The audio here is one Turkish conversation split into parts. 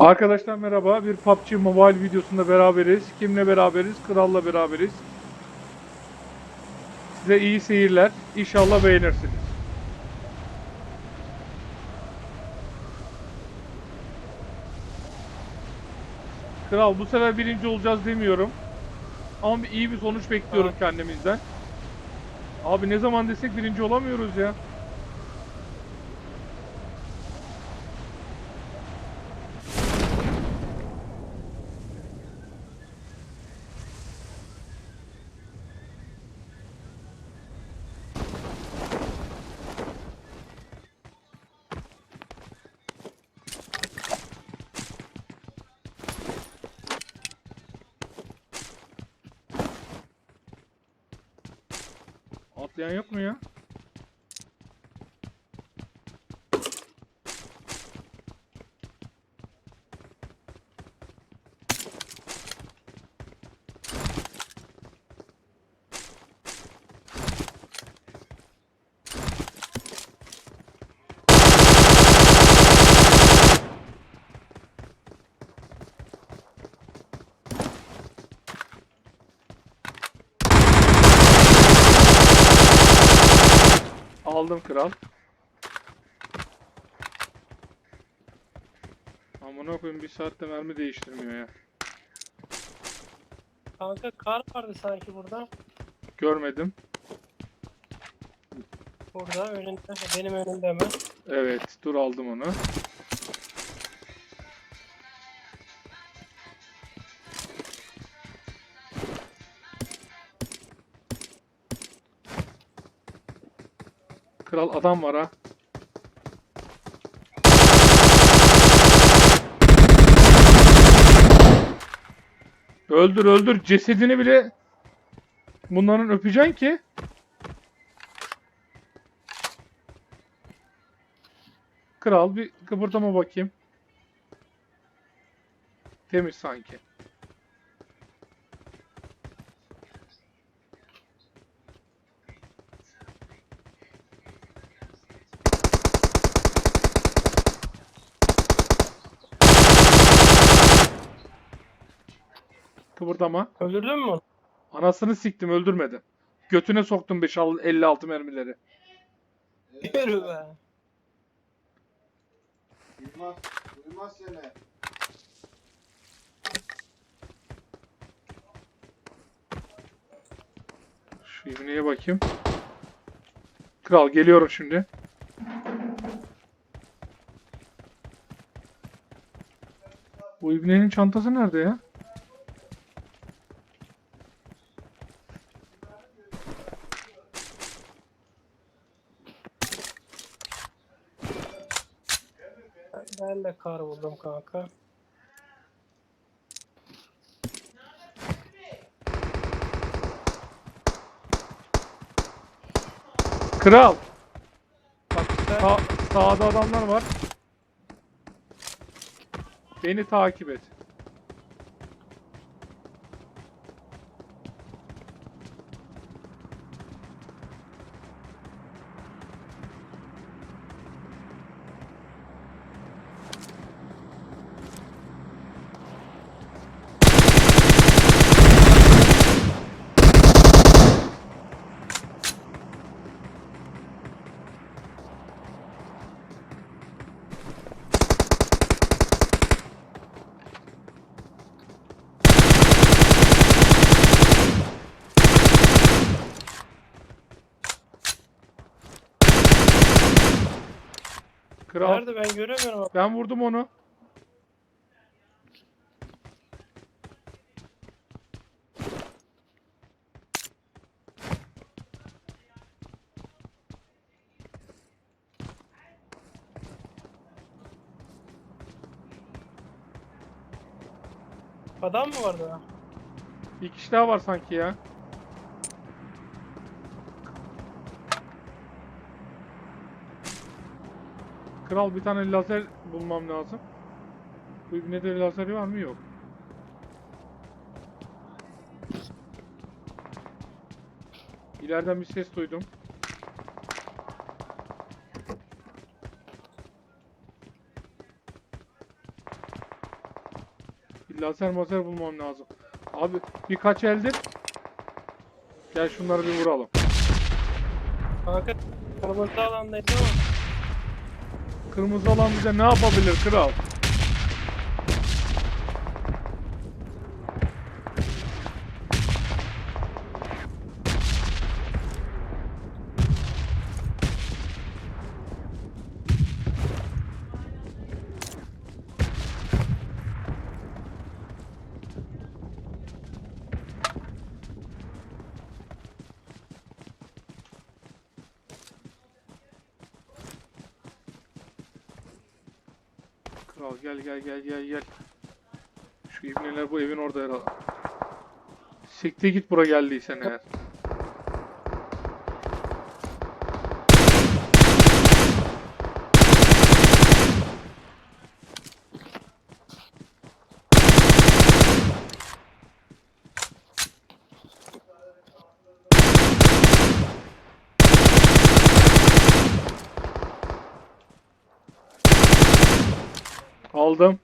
Arkadaşlar merhaba. Bir PUBG Mobile videosunda beraberiz. Kimle beraberiz? Kral'la beraberiz. Size iyi seyirler. İnşallah beğenirsiniz. Kral bu sefer birinci olacağız demiyorum. Ama bir, iyi bir sonuç bekliyorum kendimizden. Abi ne zaman desek birinci olamıyoruz ya. Atlayan yok mu ya? Aldım kral. Amına koyayım bir saatte mermi değiştirmiyor ya. Kanka kar vardı sanki burada. Görmedim. Burada önünde. Benim önümde hemen. Evet, dur aldım onu. Kral adam var ha. Öldür öldür cesedini bile bunların öpeceksin ki. Kral bir kıpırdama bakayım. Temiz sanki. Kıpırdama. Öldürdün mü onu? Anasını siktim öldürmedi. Götüne soktum 5 56 mermileri. Yürü be. Duymaz, duymaz seni. Şu ibneye bakayım. Kral geliyorum şimdi. Bu ibnenin çantası nerede ya? Ben de kar buldum kanka. Kral! Bak sağ, sağda adamlar var. Beni takip et. Kral. Nerede ben göremiyorum. Ben vurdum onu. Adam mı vardı? Bir kişi daha var sanki ya. Kral bir tane lazer bulmam lazım. Bu ibnede lazer var mı? Yok. İleriden bir ses duydum. Lazer mazer bulmam lazım. Abi birkaç eldir. Gel şunları bir vuralım. Kanka kırmızı alandayız ama Kırmızı alan bize ne yapabilir kral? Kral gel gel gel gel gel. Şu ibneler bu evin orada herhalde. Siktir git bura geldiysen eğer. Aldım.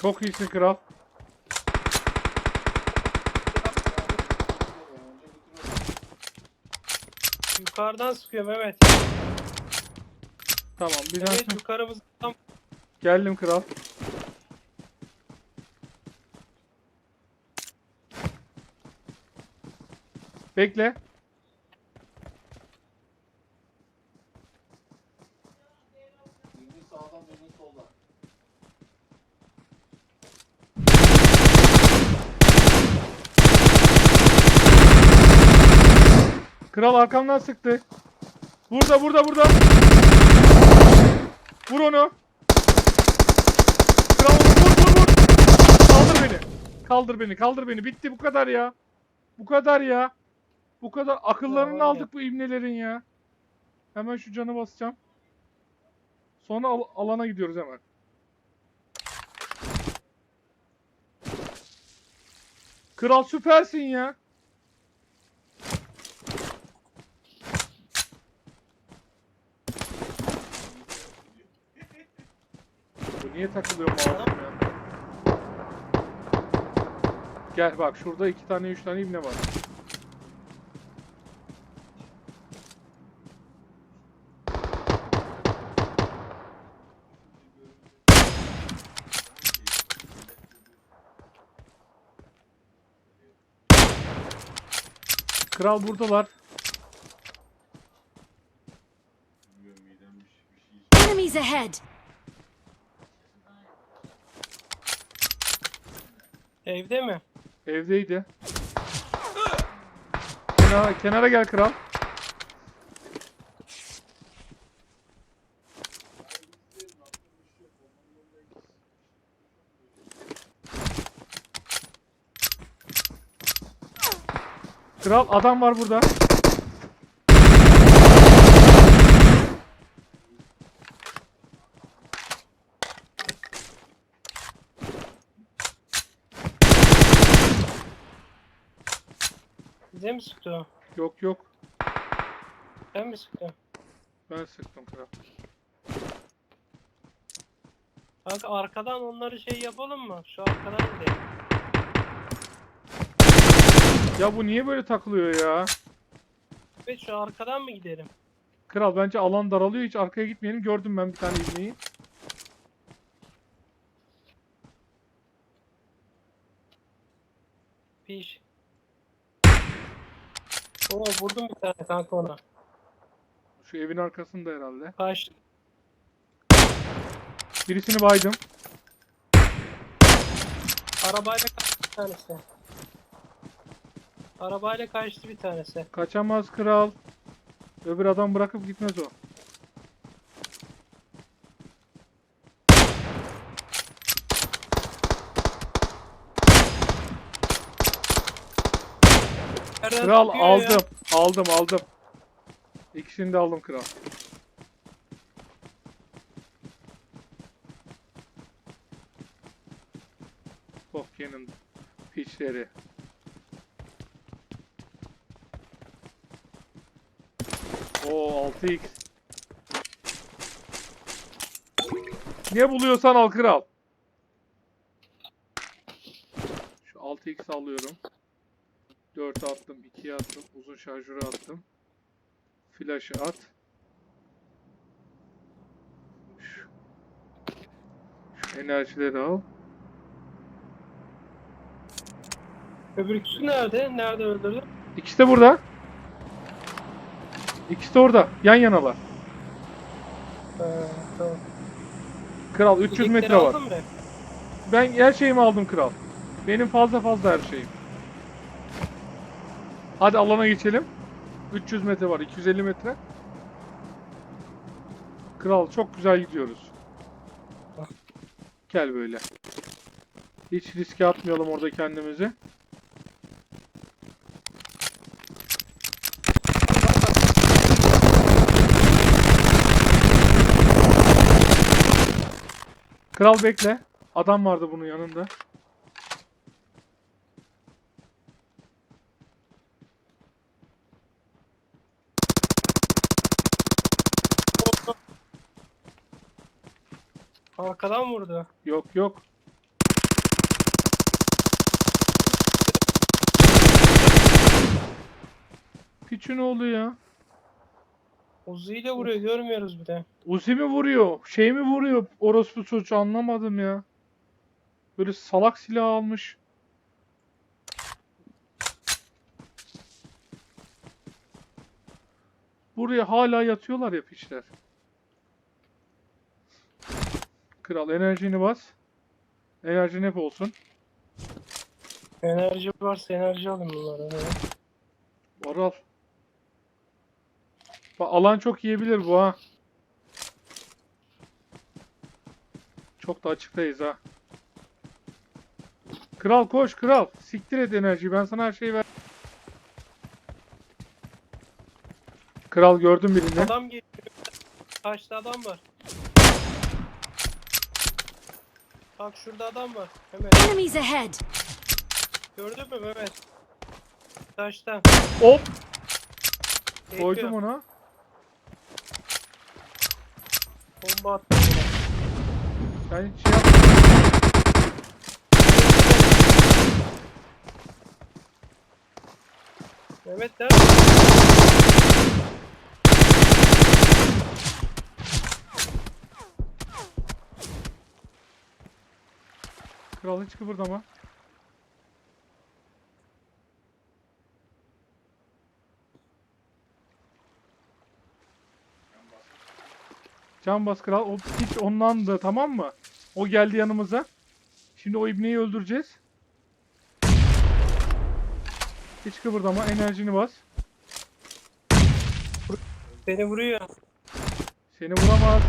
Çok iyisin kral. Yukarıdan sıkıyor Mehmet. Tamam bir daha Mehmet yukarımızdan geldim kral. Bekle. Kral arkamdan sıktı. Burada burada burada. Vur onu. Kral vur vur vur. Kaldır beni. Kaldır beni kaldır beni. Bitti bu kadar ya. Bu kadar ya. Bu kadar akıllarını Ya var ya. aldık bu ibnelerin ya. Hemen şu canı basacağım. Sonra al- alana gidiyoruz hemen. Kral süpersin ya. Niye takılıyor mouse'um ya? Gel bak şurada iki tane üç tane ibne var. Kral buradalar. Enemies ahead! Evde mi? Evdeydi. Kenara, kenara gel kral. Kral adam var burada. Bize mi sıktı o? Yok yok. Ben mi sıktım? Ben sıktım kral. Kanka arkadan onları şey yapalım mı? Şu arkadan gidelim. Ya bu niye böyle takılıyor ya? Evet şu arkadan mı gidelim? Kral bence alan daralıyor hiç arkaya gitmeyelim. Gördüm ben bir tane ibneyi. Oo vurdum bir tane kanka ona. Şu evin arkasında herhalde. Kaç. Birisini baydım. Arabayla kaçtı bir tanesi. Arabayla kaçtı bir tanesi. Kaçamaz kral. Öbür adam bırakıp gitmez o. Kral aldım. ya? Aldım aldım. İkisini de aldım kral. Tokyo'nun piçleri. Oo 6x. Ne buluyorsan al kral. 2 attım, uzun şarjörü attım. Flash'ı at. Şu, şu enerjileri al. Öbür ikisi nerede? Nerede öldürdün? İkisi de burada. İkisi de orada. Yan yanalar. Tamam. Kral 300 Yedekleri metre var. Ben her şeyimi aldım kral. Benim fazla fazla her şeyim. Hadi alana geçelim. 300 metre var, 250 metre. Kral çok güzel gidiyoruz. Gel böyle. Hiç riske atmayalım orada kendimizi. Kral bekle. Adam vardı bunun yanında. Arkadan vurdu. Yok yok. Piçin oğlu ya. Uzi ile vuruyor görmüyoruz bir de. Uzi mi vuruyor? Şey mi vuruyor? Orospu çocuğu anlamadım ya. Böyle salak silah almış. Buraya hala yatıyorlar ya piçler. Kral enerjini bas. Enerjin hep olsun. Enerji varsa enerji alın bunları. Oral. Bak alan çok yiyebilir bu ha. Çok da açıktayız ha. Kral koş kral. Siktir et enerjiyi. Ben sana her şeyi ver. Kral gördüm birini. Adam geliyor. Karşıda adam var. Bak şurada adam var. Mehmet. Enemies ahead! Gördün mü Mehmet? Taşta. Hop koydum ona. Bomba attı. Sen şey yap. Mehmet nerede? Kral hiç kıpırdama. Can bas kral. O hiç ondandı tamam mı? O geldi yanımıza. Şimdi o ibneyi öldüreceğiz. Hiç kıpırdama. Enerjini bas. Beni vuruyor. Seni vuramaz.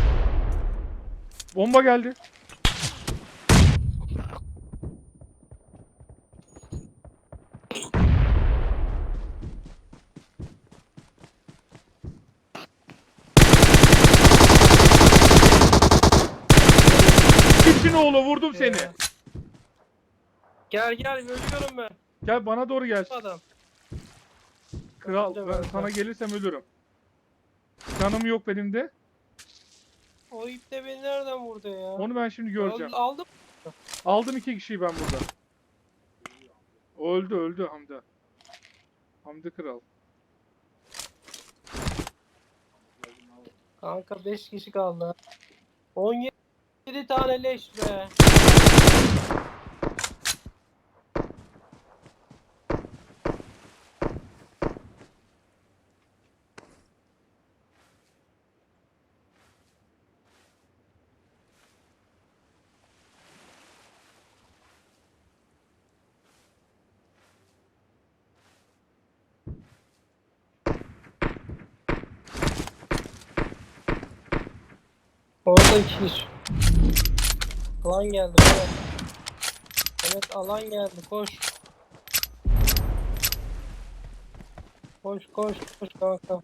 Bomba geldi. Geçin oğlu vurdum seni. Ee, Gel gel ölüyorum ben. Gel bana doğru gel. Adam. Kral ben sana gelirsem ölürüm. Canım yok benim de. O ip de beni nereden vurdu ya? Onu ben şimdi göreceğim. Al- Aldım. Aldım iki kişiyi ben burada. O öldü öldü Hamdi. Hamdi kral. Kanka 5 kişi kaldı. 17 tane leş be. Orada iki kişi. Alan geldi evet. Evet alan geldi koş. Koş koş koş kanka.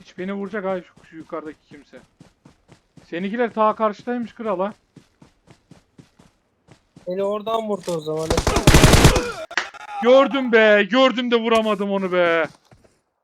Hiç beni vuracak ha şu, şu yukarıdaki kimse. Seninkiler ta karşıdaymış kral ha. Beni oradan vurdu o zaman. Gördüm be. Gördüm de vuramadım onu be.